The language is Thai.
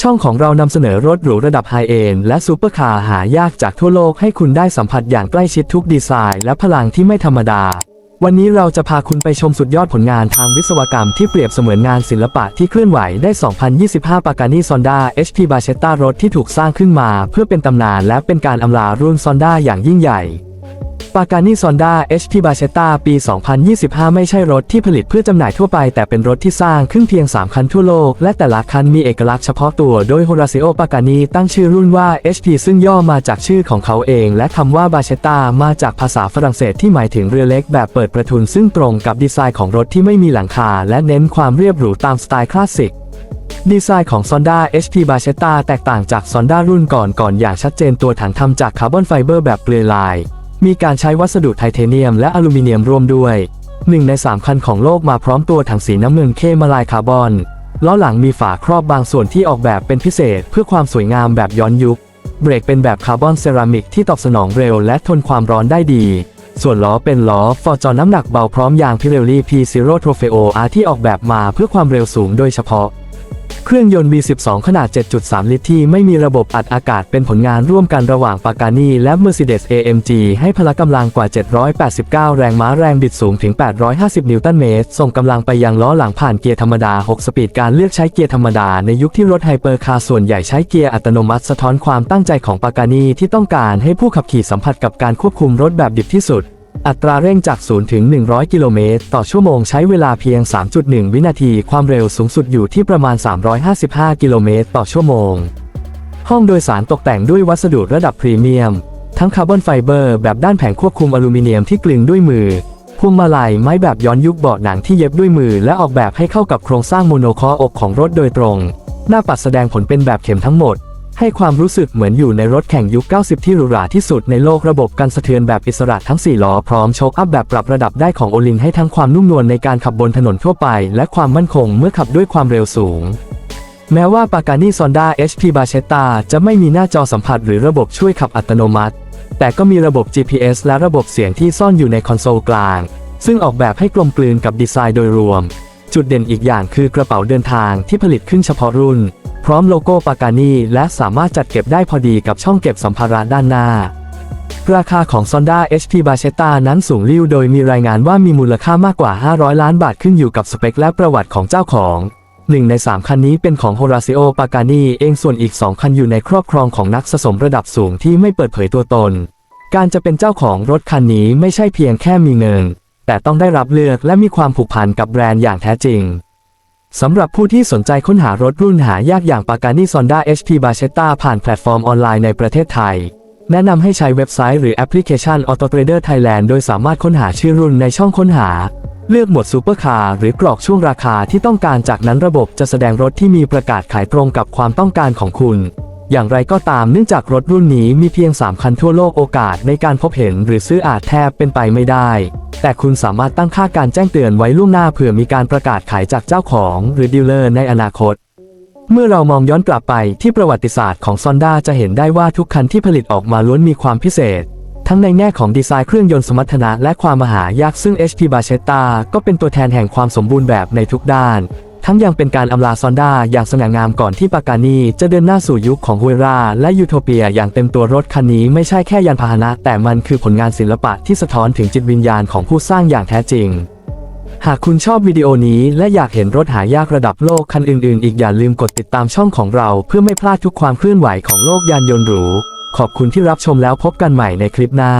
ช่องของเรานำเสนอรถหรูระดับไฮเอนด์และซูเปอร์คาร์หายากจากทั่วโลกให้คุณได้สัมผัสอย่างใกล้ชิดทุกดีไซน์และพลังที่ไม่ธรรมดา วันนี้เราจะพาคุณไปชมสุดยอดผลงานทางวิศวกรรมที่เปรียบเสมือนงานศิลปะที่เคลื่อนไหวได้ 2025 ปากานีซอนด้า HP b a c h e t t a รถที่ถูกสร้างขึ้นมา เพื่อเป็นตำนานและเป็นการอำลารุ่นซอนด้าอย่างยิ่งใหญ่ ปากานีซอนด้า HP b a c h e t t a ปี 2025 ไม่ใช่รถที่ผลิตเพื่อจำหน่ายทั่วไป แต่เป็นรถที่สร้างขึ้นเพียง 3 คันทั่วโลก และแต่ละคันมีเอกลักษณ์เฉพาะตัว โดย Horacio Pagani ตั้งชื่อรุ่นว่า HP ซึ่งย่อมาจากชื่อของเขาเอง และคำว่า b a c h e t t a มาจากภาษาฝรั่งเศสที่หมายถึงเรือเล็กแบบเปิดประทุน ซึ่งตรงกับดีไซน์ของรถที่ไม่มีหลังคา และเน้นความเรียบหรูตามสไตล์คลาสสิกดีไซน์ของ Sonda HP b a c h e t t a แตกต่างจาก Sonda รุ่นก่อนก่อนอย่างชัดเจนตัวถังทำจากคาร์บอนไฟเบอร์แบบเปลือยลาย มีการใช้วัสดุไทเทเนียมและอลูมิเนียมร่วมด้วยหนึ่งใน3คันของโลกมาพร้อมตัวถังสีน้ำเงินเข้มมาลายคาร์บอนล้อหลังมีฝาครอบบางส่วนที่ออกแบบเป็นพิเศษเพื่อความสวยงามแบบย้อนยุค เบรกเป็นแบบคาร์บอนเซรามิกที่ตอบสนองเร็วและทนความร้อนได้ดี ส่วนล้อเป็นล้อฟอร์จอนน้ำหนักเบาพร้อมยางพิเรลลี่ P0 Trofeo R ที่ออกแบบมาเพื่อความเร็วสูงโดยเฉพาะ เครื่องยนต์ V12 ขนาด 7.3 ลิตรที่ไม่มีระบบอัดอากาศเป็นผลงานร่วมกันระหว่างปากานีและ Mercedes-AMG ให้พละกำลังกว่า 789 แรงม้าแรงบิดสูงถึง 850 นิวตันเมตร ส่งกำลังไปยังล้อหลังผ่านเกียร์ธรรมดา 6 สปีดการเลือกใช้เกียร์ธรรมดาในยุคที่รถไฮเปอร์คาร์ส่วนใหญ่ใช้เกียร์อัตโนมัติสะท้อนความตั้งใจของปากานีที่ต้องการให้ผู้ขับขี่สัมผัสกับการควบคุมรถแบบดิบที่สุด อัตราเร่งจาก 0 ถึง 100 กิโลเมตร ต่อชั่วโมงใช้เวลาเพียง 3.1 วินาที ความเร็วสูงสุดอยู่ที่ประมาณ 355 กิโลเมตร ต่อชั่วโมง ห้องโดยสารตกแต่งด้วยวัสดุระดับพรีเมียม ทั้งคาร์บอนไฟเบอร์ แบบด้านแผงควบคุมอลูมิเนียมที่กลึงด้วยมือพวงมาลัยไม้แบบย้อนยุคเบาะหนังที่เย็บด้วยมือ และออกแบบให้เข้ากับโครงสร้างโมโนคออกของรถโดยตรง หน้าปัดแสดงผลเป็นแบบเข็มทั้งหมด ให้ความรู้สึกเหมือนอยู่ในรถแข่งยุค 90 ที่หรูหราที่สุดในโลกระบบกันสะเทือนแบบอิสระทั้ง 4 ล้อ พร้อมโชคอัพแบบปรับระดับได้ของโอลินให้ทั้งความนุ่มนวลในการขับบนถนนทั่วไป และความมั่นคงเมื่อขับด้วยความเร็วสูง แม้ว่าปากานีซอนด้า HP b a c h e t t a จะไม่มีหน้าจอสัมผัสหรือระบบช่วยขับอัตโนมัติ แต่ก็มีระบบ GPS และระบบเสียงที่ซ่อนอยู่ในคอนโซลกลาง ซึ่งออกแบบให้กลมกลืนกับดีไซน์โดยรวม จุดเด่นอีกอย่างคือกระเป๋าเดินทางที่ผลิตขึ้นเฉพาะรุ่น พร้อมโลโก้ปากานีและสามารถจัดเก็บได้พอดีกับช่องเก็บสัมภาระด้านหน้า ราคาของ Sonda HP b a c h e t t a นั้นสูงลิ่วโดยมีรายงานว่ามีมูลค่ามากกว่า 500 ล้านบาทขึ้นอยู่กับสเปคและประวัติของเจ้าของหนึ่งใน 3 คันนี้เป็นของ Horacio Pagani เองส่วนอีก 2 คันอยู่ในครอบครองของนักสะสมระดับสูงที่ไม่เปิดเผยตัวตน การจะเป็นเจ้าของรถคันนี้ไม่ใช่เพียงแค่มีเงิน แต่ต้องได้รับเลือกและมีความผูกพันกับแบรนด์อย่างแท้จริง สำหรับผู้ที่สนใจค้นหารถรุ่นหายากอย่าง Pagani Sonda HP b a c h e t t a ผ่านแพลตฟอร์มออนไลน์ในประเทศไทย แนะนำให้ใช้เว็บไซต์หรือแอปพลิเคชัน AutoTrader Thailand โดยสามารถค้นหาชื่อรุ่นในช่องค้นหา เลือกหมวดซูเปอร์คาร์หรือกรอกช่วงราคาที่ต้องการจากนั้นระบบจะแสดงรถที่มีประกาศขายตรงกับความต้องการของคุณ อย่างไรก็ตามเนื่องจากรถรุ่นนี้มีเพียง 3 คันทั่วโลกโอกาสในการพบเห็นหรือซื้ออาจแทบเป็นไปไม่ได้ แต่คุณสามารถตั้งค่าการแจ้งเตือนไว้ล่วงหน้าเผื่อมีการประกาศขายจากเจ้าของหรือดีลเลอร์ในอนาคต เมื่อเรามองย้อนกลับไปที่ประวัติศาสตร์ของซอนด้าจะเห็นได้ว่าทุกคันที่ผลิตออกมาล้วนมีความพิเศษ ทั้งในแง่ของดีไซน์เครื่องยนต์สมรรถนะและความมหายากซึ่ง HP b a c h e t t a ก็เป็นตัวแทนแห่งความสมบูรณ์แบบในทุกด้าน ทั้งยังเป็นการอำลาซอนด้าอย่างสง่างามก่อนที่ปากานีจะเดินหน้าสู่ยุคของฮุยราและยูโทเปียอย่างเต็มตัวรถคันนี้ไม่ใช่แค่ยานพาหนะ แต่มันคือผลงานศิลปะที่สะท้อนถึงจิตวิญญาณของผู้สร้างอย่างแท้จริง หากคุณชอบวิดีโอนี้และอยากเห็นรถหายากระดับโลกคันอื่นๆ อีกอย่าลืมกดติดตามช่องของเรา เพื่อไม่พลาดทุกความเคลื่อนไหวของโลกยานยนต์หรู ขอบคุณที่รับชมแล้วพบกันใหม่ในคลิปหน้า